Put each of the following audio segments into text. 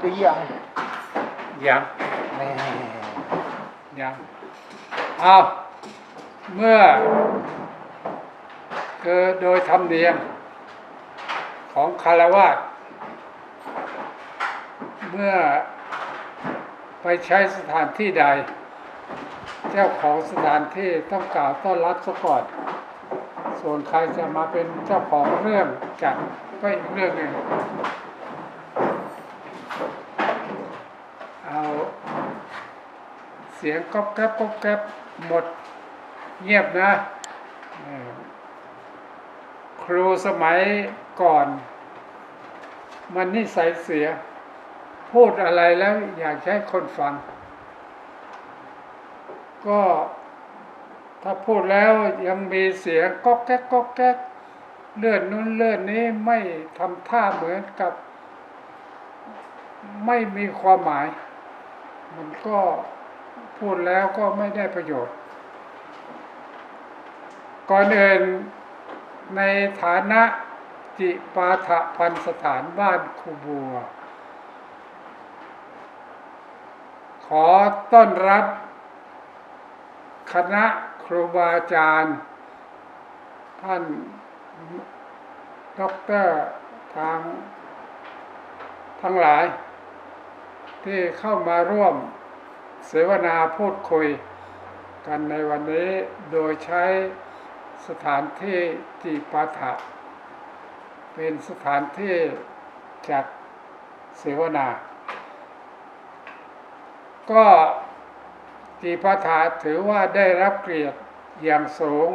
หรือยังยังแน่ยังเอาเมื่อคือโดยธรรมเนียมของคารวะเมื่อไปใช้สถานที่ใด เจ้าของสถานที่ต้องกล่าวต้อนรับซะก่อน ส่วนใครจะมาเป็นเจ้าของเรื่องจัดก็อีกเรื่องหนึ่ง เอาเสียงก๊อบแก๊บก๊อบแก๊บหมดเงียบนะ ครูสมัยก่อน มันนิสัยเสีย พูดอะไรแล้วอยากให้คนฟัง ก็ถ้าพูดแล้วยังมีเสียงก๊อกแก๊กก๊อกแก๊กเลื่อนนู้นเลื่อนนี้ไม่ทำท่าเหมือนกับ ไม่มีความหมาย มันก็ พูดแล้วก็ไม่ได้ประโยชน์ ก่อนอื่นในฐานะจิปาถะพันสถานบ้านครูบัว ขอต้อนรับ คณะครูบาอาจารย์ ท่านด็อกเตอร์ทางทั้งหลาย ที่เข้ามาร่วม เสวนาพูดคุยกันในวันนี้โดยใช้สถานที่จีปาถะ เป็นสถานที่จัดเสวนา ก็จีปาถะถือว่าได้รับเกียรติอย่างสูง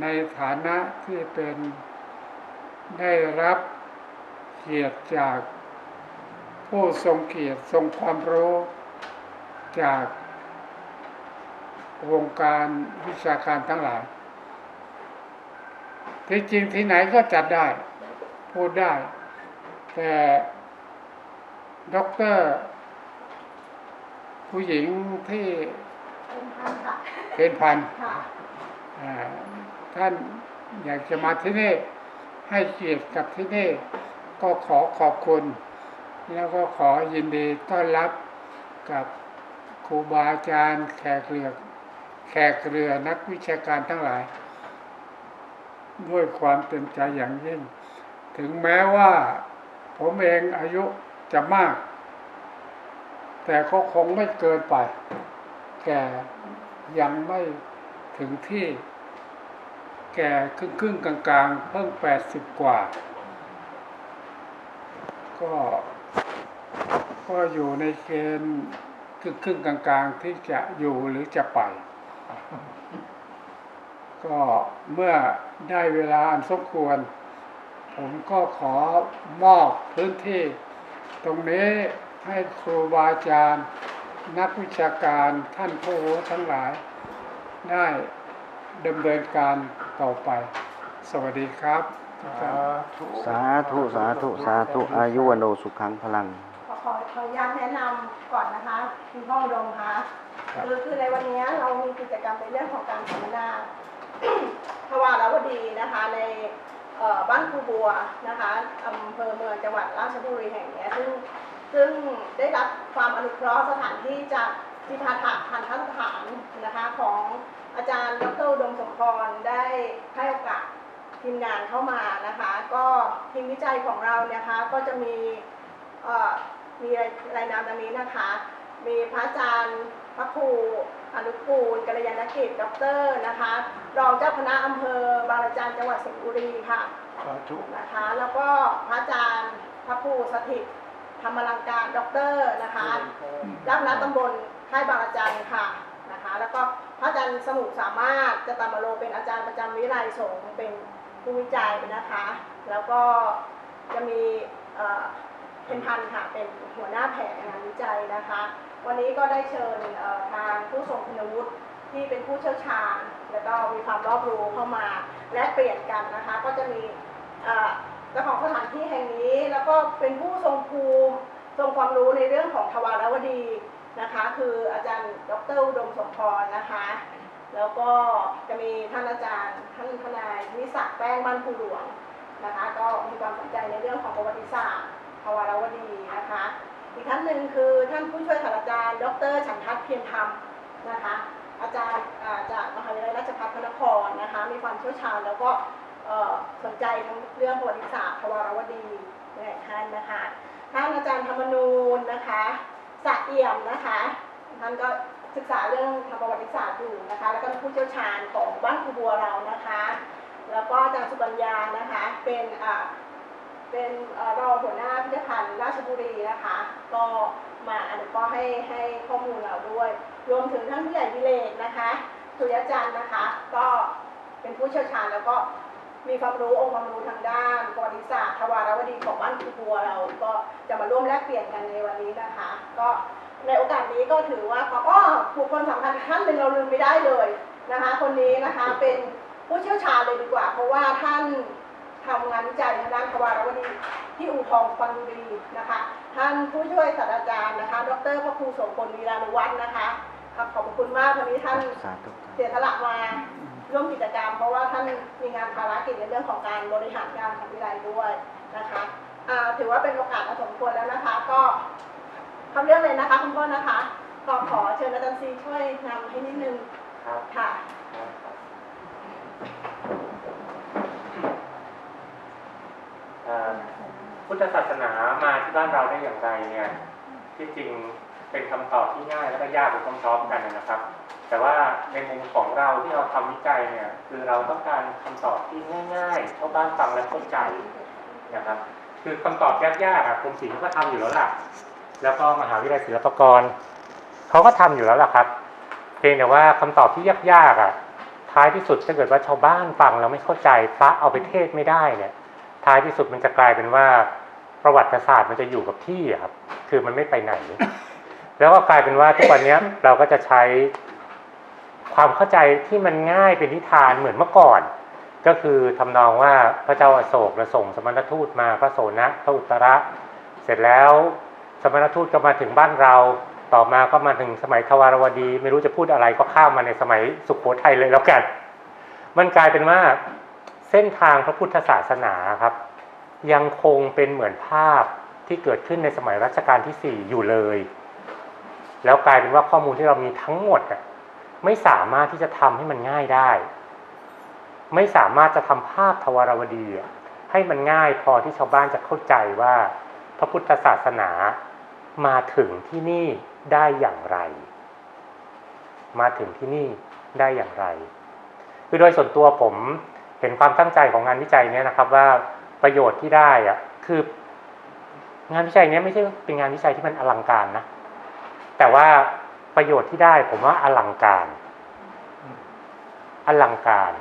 ในฐานะที่เป็นได้รับเกียรติจากผู้ทรงเกียรติทรงความรู้ จากวงการวิชาการทั้งหลาย ที่จริงที่ไหนก็จัดได้ พูดได้ แต่ด็อกเตอร์ ผู้หญิงที่เป็นพันค่ะเป็นพันค่ะอ่าท่านอยากจะมาที่นี่ ให้เกียรติกับที่นี่ ก็ขอขอบคุณ แล้วก็ขอยินดีต้อนรับกับค รูบาอาจารย์แขกเรือแขกเรือนักวิชาการทั้งหลาย ด้วยความเต็มใจอย่างยิ่ง ถึงแม้ว่าผมเองอายุจะมาก แต่ก็คงไม่เกินไป แก่ยังไม่ถึงที่ แก่ครึ่งครึ่งๆกลางๆเพิ่งแปดสิบกว่า ก็ก็อยู่ในเกณฑ์ ครึ่งครึ่งๆกลางๆที่จะอยู่หรือจะไป ก็เมื่อได้เวลาอันสมควร ผมก็ขอมอบพื้นที่ ตรงนี้ให้ครูบาอาจารย์ นักวิชาการท่านผู้รู้ทั้งหลาย ได้ดำเนินการต่อไป สวัสดีครับทุกท่านสาธุ สาธุ สาธุ อายุวโนสุขังพลัง ขอขอขออนุญาตแนะนำก่อนนะคะคุณพ่ออุดมคะคือคือในวันนี้เรามีกิจกรรมในเรื่องของการสัมมนา ทวารวดีนะคะในเอ่อบ้านครูบัวนะคะอำเภอเมืองจังหวัดราชบุรีแห่งเนี้ยซึ่งซึ่งได้รับความอนุเคราะห์สถานที่จากจิตาถะพันธสถานนะคะของอาจารย์ดรอุดมสมพรได้ให้โอกาส ทีมงานเข้ามานะคะ ก็ทีมวิจัยของเราเนี่ยนะคะก็จะมีเอ่อ มีรายรายนามดังนี้นะคะ มีพระอาจารย์ พระครูอนุกูลกัลยาณกิจด็อกเตอร์นะคะ รองเจ้าคณะอำเภอบางระจันจังหวัดสิงห์บุรีค่ะสาธุนะคะ แล้วก็พระอาจารย์พระครูสถิตธรรมลังการด็อกเตอร์นะคะรับนัดตำบลค่ายบางระจันค่ะนะคะ แล้วก็พระอาจารย์สมุทรสามารถจะตามมาโลเป็นอาจารย์ประจำวิไลสงฆ์เป็นผู้วิจัยนะคะ แล้วก็จะมี เอ่อเพนพันค่ะ เป็นหัวหน้าแผนงานวิจัยนะคะ วันนี้ก็ได้เชิญทางผู้ทรงคุณวุฒิที่เป็นผู้เชี่ยวชาญ แล้วก็มีความรอบรู้เข้ามาและเปลี่ยนกันนะคะ ก็จะมีเจ้าของสถานที่แห่งนี้ แล้วก็เป็นผู้ทรงภูมิทรงความรู้ในเรื่องของทวารวดีนะคะ คืออาจารย์ดรอุดมสมพรนะคะ แล้วก็จะมีท่านอาจารย์ ท่านทนายวิศักแป้งบ้านภูหลวงนะคะ ก็มีความสนใจในเรื่องของประวัติศาสตร์ วารวดีนะคะ อีกท่านหนึ่งคือท่านผู้ช่วยศาสตราจารย์ ดรฉันทัศน์เพียรธรรมนะคะ อาจารย์าจากมหาวิทยาลัยราชภัฏพระนครนะคะ มีความเชี่ยวชาญแล้วก็สนใจทั้งเรื่องประวัติศาสตร์ทวารวดีหลายท่านนะคะท่านอาจารย์ธรรมนูญนะคะสะเอี่ยมนะคะท่านก็ศึกษาเรื่องทางประวัติศาสตร์อยู่นะคะ แล้วก็เป็นผู้เชี่ยวชาญของบ้านครูบัวเรานะคะ แล้วก็อาจารย์สุปัญญานะคะ เป็นอ่า เป็นรองหัวหน้าพิพิธภัณฑ์ราชบุรีนะคะ ก็มาอนุเคราะห์ให้ให้ข้อมูลเราด้วย รวมถึงท่านผู้ใหญ่วิเลกนะคะสุริยจันทร์นะคะ ก็เป็นผู้เชี่ยวชาญแล้วก็มีความรู้องค์ความรู้ทางด้านประวัติศาสตร์ทวารวดีของบ้านครูบัวเราก็จะมาร่วมแลกเปลี่ยนกันในวันนี้นะคะ ก็ในโอกาสนี้ก็ถือว่าเขาอ้อบุคคลสำคัญท่านหนึ่งเราลืมไม่ได้เลยนะคะ คนนี้นะคะเป็นผู้เชี่ยวชาญเลยดีกว่า เพราะว่าท่าน ทำงานวิจัยทางด้านทวารวดีที่อู่ทองฟันบุรีนะคะ ท่านผู้ช่วยศาสตราจารย์นะคะ ดรพระครูโสมพลวีรานุวัฒน์นะคะครับขอบพระคุณมากวันนี้ท่านสาธุเสียสละมาร่วมกิจกรรม เพราะว่าท่านมีงานภารกิจในเรื่องของการบริหารงานของวิไลด้วยนะคะอ่าถือว่าเป็นโอกาสอันสมควรแล้วนะคะ ก็ทำเรื่องเลยนะคะคุณพ่อนะคะก็ขอเชิญอาจารย์ซีช่วยนำให้นิดนึงครับค่ะ เอ่อ พุทธศาสนามาที่บ้านเราได้อย่างไรเนี่ยที่จริงเป็นคำตอบที่ง่ายและก็ยากไปพร้อมๆกันนะครับ แต่ว่าในมุมของเราที่เราทำวิจัยเนี่ยคือเราต้องการคำตอบที่ง่ายๆชาวบ้านฟังและเข้าใจนะครับ คือคำตอบยากๆอะกรมศิลป์ก็ทำอยู่แล้วล่ะ แล้วก็มหาวิทยาลัยศิลปากรเขาก็ทำอยู่แล้วล่ะครับเพียงแต่ว่าคำตอบที่ยากๆอะท้ายที่สุดถ้าเกิดว่าชาวบ้านฟังแล้วไม่เข้าใจพระเอาไปเทศไม่ได้เนี่ย ท้ายที่สุดมันจะกลายเป็นว่า ประวัติศาสตร์มันจะอยู่กับที่ครับ คือมันไม่ไปไหน แล้วก็กลายเป็นว่าทุกวันนี้เราก็จะใช้ความเข้าใจที่มันง่ายเป็นนิทานเหมือนเมื่อก่อน ก็คือทำนองว่าพระเจ้าอโศกและส่งสมณทูตมาพระโสนะพระอุตระ เสร็จแล้วสมณทูตก็มาถึงบ้านเรา ต่อมาก็มาถึงสมัยทวารวดี ไม่รู้จะพูดอะไรก็ข้ามมาในสมัยสุขโขทัยเลยแล้วกัน มันกลายเป็นว่าเส้นทางพระพุทธศาสนาครับ ยังคงเป็นเหมือนภาพที่เกิดขึ้นในสมัยรัชกาลที่สี่อยู่เลย แล้วกลายเป็นว่าข้อมูลที่เรามีทั้งหมดไม่สามารถที่จะทำให้มันง่ายได้ ไม่สามารถจะทำภาพทวารวดี ให้มันง่ายพอที่ชาวบ้านจะเข้าใจว่า พระพุทธศาสนามาถึงที่นี่ได้อย่างไร มาถึงที่นี่ได้อย่างไร คือโดยส่วนตัวผมเห็นความตั้งใจของงานวิจัยเนี้ยนะครับว่า ประโยชน์ที่ได้อะคืองานวิจัยเนี้ยไม่ใช่เป็นงานวิจัยที่มันอลังการนะ แต่ว่าประโยชน์ที่ได้ผมว่าอลังการ อลังการ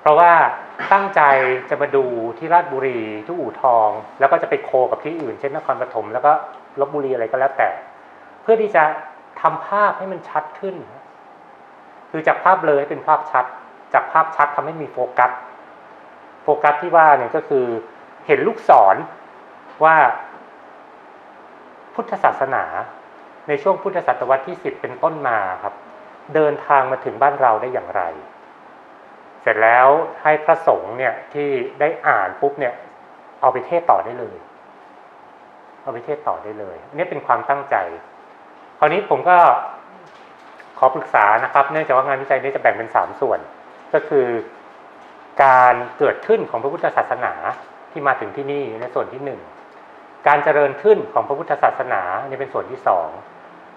เพราะว่าตั้งใจจะมาดูที่ราชบุรีที่อู่ทอง แล้วก็จะไปโคกับที่อื่น เช่นนครปฐมแล้วก็ลบบุรีอะไรก็แล้วแต่ เพื่อที่จะทำภาพให้มันชัดขึ้น คือจากภาพเลยให้เป็นภาพชัด จากภาพชัดทำให้มีโฟกัส โฟกัสที่ว่าเนี่ยก็คือ เห็นลูกศรว่าพุทธศาสนาในช่วงพุทธศตวรรษที่สิบเป็นต้นมาครับ เดินทางมาถึงบ้านเราได้อย่างไร เสร็จแล้วให้พระสงฆ์เนี่ยที่ได้อ่านปุ๊บเนี่ย เอาไปเทศต่อได้เลย เอาไปเทศต่อได้เลยอันนี้เป็นความตั้งใจ คราวนี้ผมก็ขอปรึกษานะครับ เนื่องจากว่างานวิจัยนี้จะแบ่งเป็นสามส่วน ก็คือการเกิดขึ้นของพระพุทธศาสนา ที่มาถึงที่นี่ในส่วนที่หนึ่งการเจริญขึ้นของพระพุทธศาสนานี่เป็นส่วนที่สอง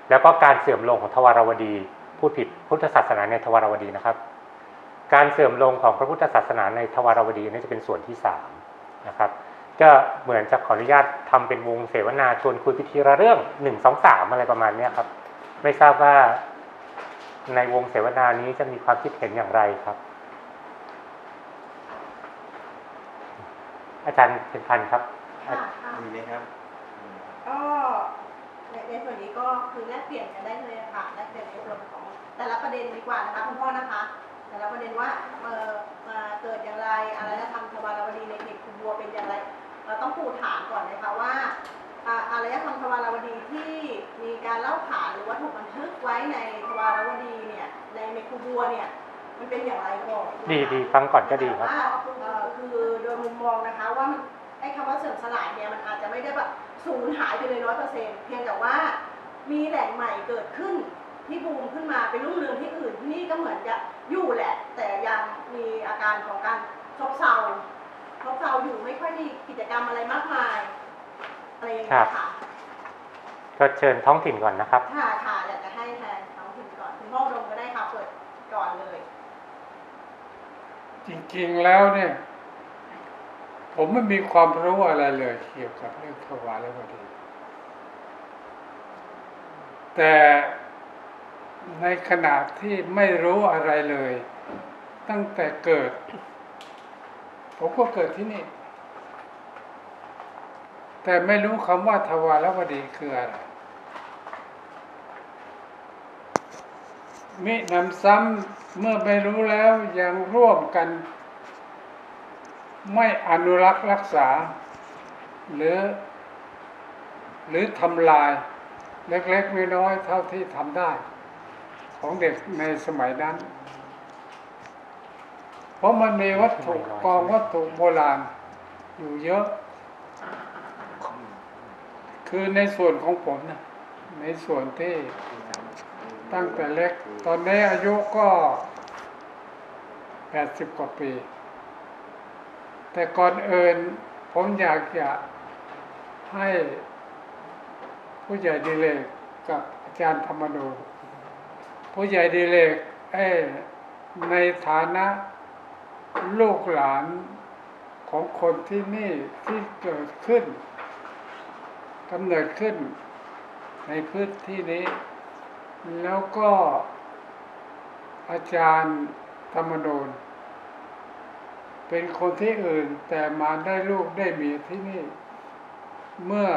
แล้วก็การเสื่อมลงของทวารวดีพูดผิดพุทธศาสนาในทวารวดีนะครับ การเสื่อมลงของพระพุทธศาสนาในทวารวดีนี่จะเป็นส่วนที่สามนะครับก็เหมือนจะขออนุญาตทำเป็นวงเสวนาชวนคุยพิธีละเรื่องหนึ่งสองสามอะไรประมาณนี้ครับ ไม่ทราบว่าในวงเสวนานี้จะมีความคิดเห็นอย่างไรครับ อาจารย์เป็นพันธ์ครับค่ะค่ะมีไหมครับก็ในในส่วนนี้ก็คือแลกเปลี่ยนกันได้เลยค่ะแลกเปลี่ยนในส่วนของแต่ละประเด็นดีกว่านะคะคุณพ่อนะคะ แต่ละประเด็นว่าเอ่อมาเกิดอย่างไรอะไรและทำทวารวดีในเขตคุณบัวเป็นอย่างไร เราต้องปูฐานก่อนเลยค่ะว่าอ่าอารยธรรมทวารวดีที่มีการเล่าขานหรือว่าถูกบันทึกไว้ในทวารวดีเนี่ยในเมคูบัวเนี่ยมันเป็นอย่างไรก่อนดีดีฟังก่อนก็ดีครับ ว่าเอ่อคือโดย มุมมองนะคะว่ามันไอ้คำว่าเสื่อมสลายเนี่ยมันอาจจะไม่ได้แบบสูญหายไปเลยร้อยเปอร์เซ็นต์เพียงแต่ว่ามีแหล่งใหม่เกิดขึ้นที่บูมขึ้นมาเป็นรุ่งเรืองที่อื่นที่นี่ก็เหมือนจะอยู่แหละ แต่ยังมีอาการของการซบเซาซบเซาอยู่ไม่ค่อยมีกิจกรรมอะไรมากมายอะไรอย่างเงี้ยค่ะก็เชิญท้องถิ่นก่อนนะครับ ค่ะค่ะอยากจะให้แทนท้องถิ่นก่อนคุณพ่ออุดมก็ได้ค่ะเปิดก่อนเลย จริงๆแล้วเนี่ย ผมไม่มีความรู้อะไรเลยเกี่ยวกับเรื่องถวายแล้วดี แต่ในขณะที่ไม่รู้อะไรเลย ตั้งแต่เกิด ผมก็เกิดที่นี่ แต่ไม่รู้คำว่าทวารวดีคืออะไรมินำซ้ำเมื่อไม่รู้แล้วยังร่วมกัน ไม่อนุรักษ์รักษา หรือ หรือทำลายเล็กๆน้อยๆเท่าที่ทำได้ ของเด็กในสมัยนั้น เพราะมันมีวัตถุกองวัตถุโบราณอยู่เยอะ คือในส่วนของผมนะในส่วนที่ตั้งแต่เล็ก ตอนนี้อายุก็แปดสิบกว่าปี แต่ก่อนเอินผมอยากจะให้ผู้ใหญ่ดีเลกกับอาจารย์ธรรมนูผู้ใหญ่ดีเลกเอ้ในฐานะลูกหลานของคนที่นี่ที่เกิดขึ้นกำเนิดขึ้น ในพื้นที่นี้ แล้วก็อาจารย์ธรรมนูญ เป็นคนที่อื่นแต่มาได้ลูกได้เมียที่นี่ เมื่อ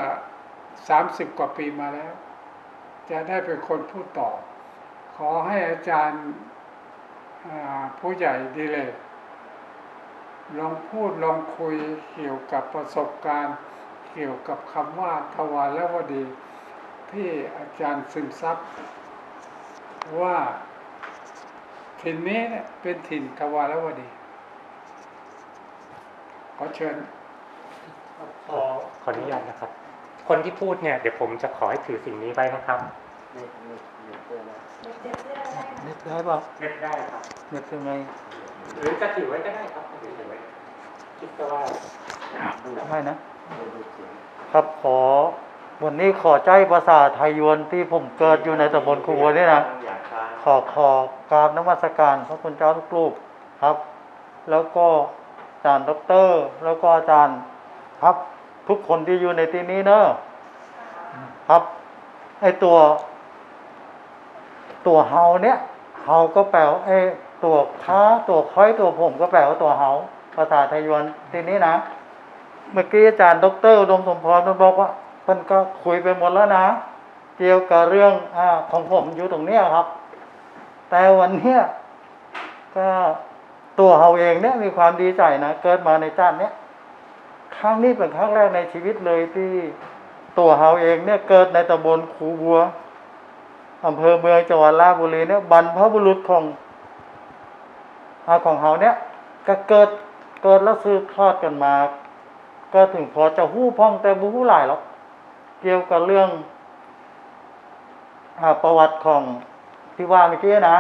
สามสิบกว่าปีมาแล้ว จะได้เป็นคนพูดต่อ ขอให้อาจารย์ผู้ใหญ่ดีเลยลองพูดลองคุยเกี่ยวกับประสบการณ์ เกี่ยวกับคำว่าทวารแลวดี ที่อาจารย์ซึมซับว่าถิ่นนี้เป็นถิ่นทวารแลวดี ขอเชิญขอขออนุญาตนะครับ คนที่พูดเนี่ยเดี๋ยวผมจะขอให้ถือสิ่งนี้ไว้นะครับเจ็บเรื่องได้นึกได้ป่ะเล็บได้ครับนึกยังไงหรือจะถือไว้ก็ได้ครับถือไว้คิดซะว่าไม่นะ ครับขอวันนี้ขอใจภาษาไทยยวนที่ผมเกิดอยู่ในตำบลคูบัวนี่นะขอขอกราบนมัสการพระคุณเจ้าทุกรูปครับ แล้วก็อา จารย์ด็อกเตอร์ แล้วก็อาจารย์ครับทุกคนที่อยู่ในที่นี้เนอะครับไอตัว ตัวเฮาเนี่ยเฮาก็แปลว่าไอตัวค้าตัวค้อยตัวผมก็แปลว่าตัวเฮาภาษาไทยยวนที่นี้นะ เมื่อกี้อาจารย์ด็อกเตอร์ดมสมพรมันบอกว่าเพิ่นก็คุยไปหมดแล้วนะ เกี่ยวกับเรื่องอของผมอยู่ตรงเนี้ยครับ แต่วันเนี้ยก็ ตัวเราเองเนี่ยมีความดีใจนะเกิดมาในชาติเนี้ยครั้งนี้เป็นครั้งแรกในชีวิตเลยที่ตัวเราเองเนี่ยเกิดในตำบลคูบัวอำเภอเมืองจังหวัดราชบุรีเนี่ยบรรพบุรุษของอาของเราเนี่ยก็เกิดเกิดแล้วสืบทอดกันมา ก็ถึงพอจะหู้พ้องแต่บูหู้หลายหรอกเกี่ยวกับเรื่องอประวัติของที่ว่าเมื่อกี้นะ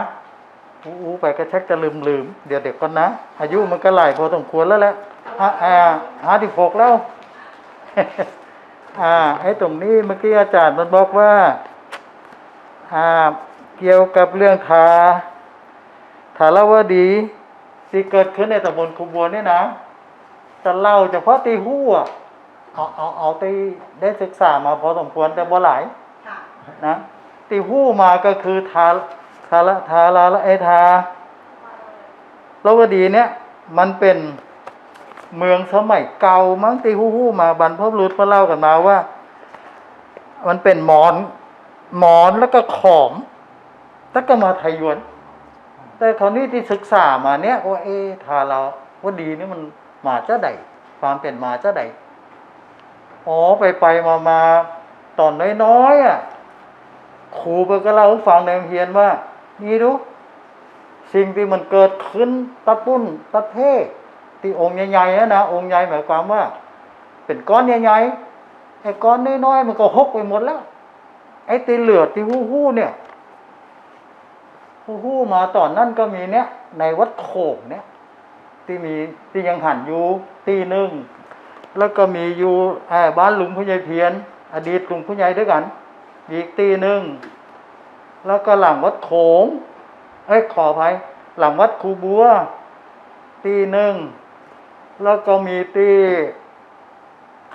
อู้ไปก็ชักจะลืมลืมๆเดี๋ยวเด็กก่อนนะ อายุมันก็หลายพอสมควรแล้วแหละอ่าอ่าห้าสิบหกแล้ว อ่า ไอ้ตรงนี้เมื่อกี้อาจารย์มันบอกว่า อ่า เกี่ยวกับเรื่องทาทารวดีที่เกิดขึ้นในตำบลคุบัวเนี่ยนะจะเล่าเฉพาะตีหู้อะเอาเอาเอาตีได้ศึกษามาพอสมควรแต่บ่หลายค่ะนะตีหู้มาก็คือทาทาละทาลาละไอทาลวดีเนี่ย มันเป็นเมืองสมัยเก่ามั้งตีหู้หู้มาบรรพบุรุษมาเล่ากันมาว่า มันเป็นหมอน หมอนแล้วก็ขอมแล้วก็มาไทยวนแต่คราวนี้ที่ศึกษามาเนี่ยว่าเอทาเราว่าดีนี่มันมาเจะใดความเป็นมาเจะใดอ๋อไปไปมามาตอนน้อยๆอะครูไปก็เล่าให้ฟังในเรียนว่า นี่ดู สิ่งที่มันเกิดขึ้นตะปุ้นตะเทที่องค์ใหญ่ๆนะนะองค์ใหญ่หมายความว่า เป็นก้อนใหญ่ๆไอ้ก้อนน้อยๆมันก็หกไปหมดแล้ว ไอ้ตีเหลือดที่หู้หู้เนี่ยหู้หู้มาตอนนั้นก็มีเนี่ย ในวัดโขงเนี่ยที่มีที่ยังหันอยู่ตีหนึ่งแล้วก็มีอยู่เอ่อบ้านลุงผู้ใหญ่เพียน อดีตลุงผู้ใหญ่ด้วยกัน อีกตีหนึ่ง แล้วก็หลังวัดโขงเอ้ยขออภัยหลังวัดครูบัว ตีหนึ่ง แล้วก็มีตี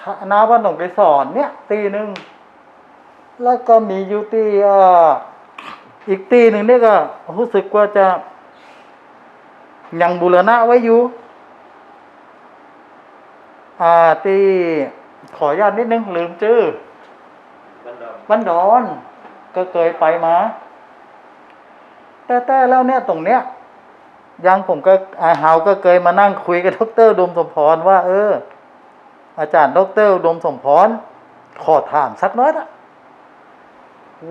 คณะวัดหนองไปสอนเนี่ย ตีหนึ่ง แล้วก็มีอยู่ตีเอ่ออีกตีหนึ่งเนี่ยก็รู้สึกว่าจะยังบูรณะไว้อยู่อ่าตีขออนุญาตนิดนึงลืมชื่อบ้านดอน ก็เคยไปมา แต่แต่แล้วเนี่ยตรงเนี้ยยังผมก็อาเฮาก็เคยมานั่งคุยกับดรดมสมพรว่า เออ อาจารย์ดรดมสมพรขอถามสักน้อยนะ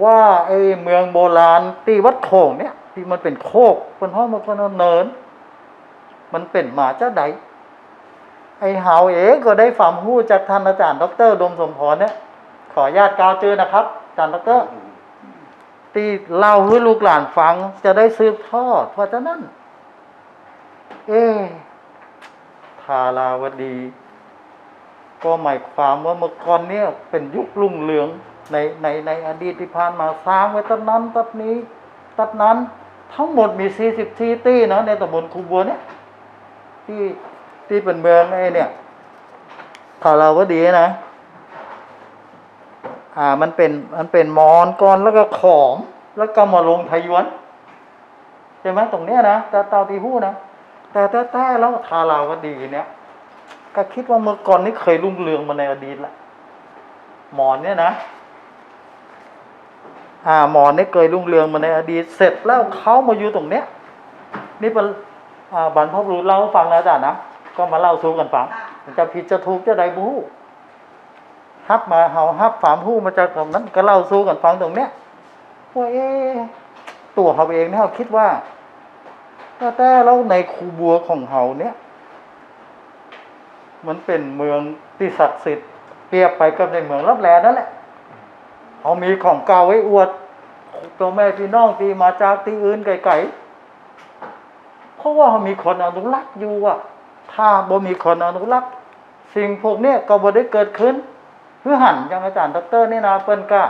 ว่าไอ้เมืองโบราณที่วัดโขงเนี่ย ที่มันเป็นโคกเป็นห้องมันก็เนิน มันเป็นหมาเจ้าใดไอ้เฮาเองก็ได้ความรู้จากท่านอาจารย์ดรดมสมพรเนี่ย ขอญาตกล่าวเจอนะครับ อาจารย์ดร ที่เล่าให้ลูกหลานฟัง จะได้สืบทอด เพราะฉะนั้น เอ๊ทาราวดี ก็หมายความว่าเมื่อก่อนเนี่ยเป็นยุครุ่งเรืองในในในอดีตที่ผ่านมาสร้างไว้ตัดนั้นตัดนี้ ตัดนั้น ทั้งหมดมีสี่สิบที่ตี้นะในตำบลคูบัวเนี่ย ที่ที่เป็นเมืองไอ้เนี่ยทาราวดีนะอ่ามันเป็นมันเป็นมอนก่อนแล้วก็ขอม แล้วก็มาลงไทยวนใช่ไหมตรงเนี้ยนะแต่เตาตีหู้นะแต่แต่แต่แล้วทาราวดีเนี่ยก็คิดว่าเมื่อก่อนนี้เคยรุ่งเรืองมาในอดีตละหมอนเนี่ยนะอ่าหมอนนี่เคยรุ่งเรืองมาในอดีต เสร็จแล้วเขามาอยู่ตรงเนี้ย นี่เป็นอ่าบรรพบุรุษเล่าให้ฟังนะอาจารย์นะก็มาเล่าสู่กันฟังค่ะมันจะผิดจะถูกจะใดบฮู้ฮับมาเฮาฮับฝามหู้มาจากตรงนั้นก็เล่าสู่กันฟังตรงเนี้ย ว่าเอ๊ตัวเขาเองเนี่ยเขาคิดว่าแต่แต่แล้วในคูบัวของเขาเนี่ย มันเป็นเมืองที่ศักดิ์สิทธิ์เปรียบไปกับในเมืองรับแลนั่นแหละเขามีของเก่าไว้อวดตัวแม่พี่น้องที่มาจากที่อื่นไกลๆเพราะว่าเขามีคนอนุรักษ์อยู่อะ ถ้าบ่มีคนอนุรักษ์ สิ่งพวกนี้ก็บ่ได้เกิดขึ้นเพื่อหันอย่างอาจารย์ดรนี่นะเปิ้นก็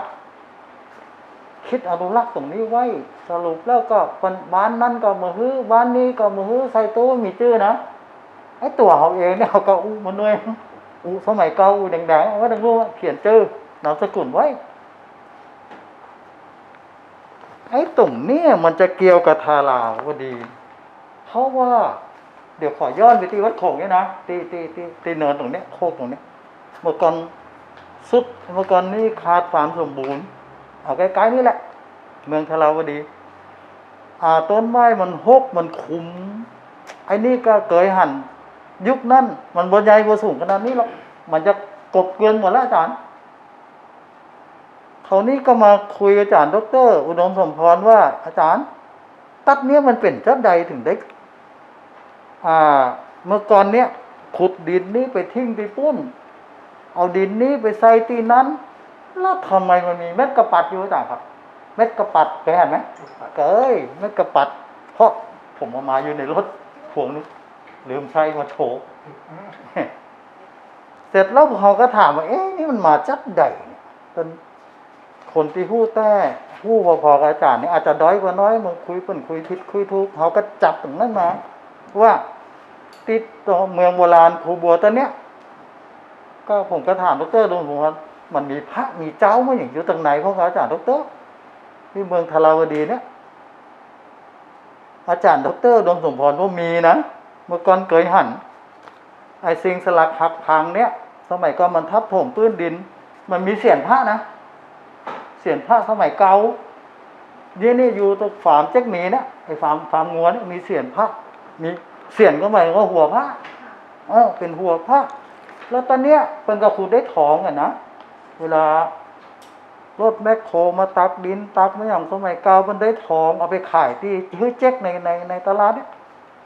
คิดอนุรักษ์ตรงนี้ไว้สรุปแล้วก็เปิ้นบ้านนั้นก็มาฮื้อบ้านนี้ก็มาฮื้อใส่ตู้มีชื่อนะไอ้ตัวเขาเองเนี่ยเขาก็อู้มันด้วยอู้สมัยเก่าอู้แดงๆเอาดังรู้เขียนชื่อนามสกุลไว้ ไอ้ตรงเนี้ยมันจะเกี่ยวกับทาราวดี เพราะว่า เดี๋ยวขอย้อนไปที่วัดโขงเนี่ยนะที่ที่ที่ที่เนินตรงเนี้ยโคกตรงเนี้ยเมื่อก่อนสุดเมื่อก่อนนี่ขาดความสมบูรณ์ เอาใกล้ๆนี่แหละ เมืองทาราวดีอ่าต้นไม้มันหกมันคุมไอ้นี่ก็เกยหันยุคนั้นมันบนใหญ่บนสูงขนาดนี้หรอกมันจะกบเกลือนหมดแล้วอาจารย์เขานี่ก็มาคุยกับอาจารย์ดรอุดมสมพรว่า อาจารย์ ตัดเนี้ยมันเป็นเจ้าใดถึงได้อ่า เมื่อก่อนเนี้ยขุดดินนี้ไปทิ้งไปปุ้น เอาดินนี้ไปใส่ตีนั้น แล้วทำไมมันมีเม็ดกระปัดอยู่อาจารย์ครับ เม็ดกระปัดเคยเห็นไหมเคยเม็ดกระปัด เพราะผมเอามาอยู่ในรถพวงนึงลืมใช้มาโชว์เสร็จแล้วเขาก็ถามว่าเอ๊ะนี่มันมาจัดใดเนี่ยจนคนที่พูดแต่ผู้พอๆกับอาจารย์เนี่ยอาจจะด้อยกว่าน้อยมึงคุยเปิ้นคุยผิดคุยถูกเขาก็จับตรงนั้นมา ว่าติดตัวเมืองโบราณครูบัวตัวเนี้ย ก็ผมก็ถามดรดงผมว่า มันมีพระมีเจ้ามาอย่างอยู่ตรงไหนของอาจารย์ดรที่เมืองทาราวดีเนี่ย อาจารย์ดรดวงสมพรว่ามีนะ เมื่อก่อนเคยหันไอ้สิ่งสลักหักพังเนี่ย สมัยก่อนมันทับถมพื้นดิน มันมีเสียนพระนะ เสียนพระสมัยเก่าเดี๋ยวนี้อยู่ตรงฟาร์มเจ๊กหมีเนี่ยไอ้ฟาร์มฟาร์มงัวเนี่ยมีเสียนพระมีเสียนก็หมายว่าหัวพระเออเป็นหัวพระแล้วตอนเนี้ยเป็นกระขุดได้ท้องอะนะ เวลารถแมคโครมาตักดินตักไม่อย่างสมัยเก่ามันได้ทองเอาไปขายที่ฮื้อเจ๊กในในในตลาดเนี่ย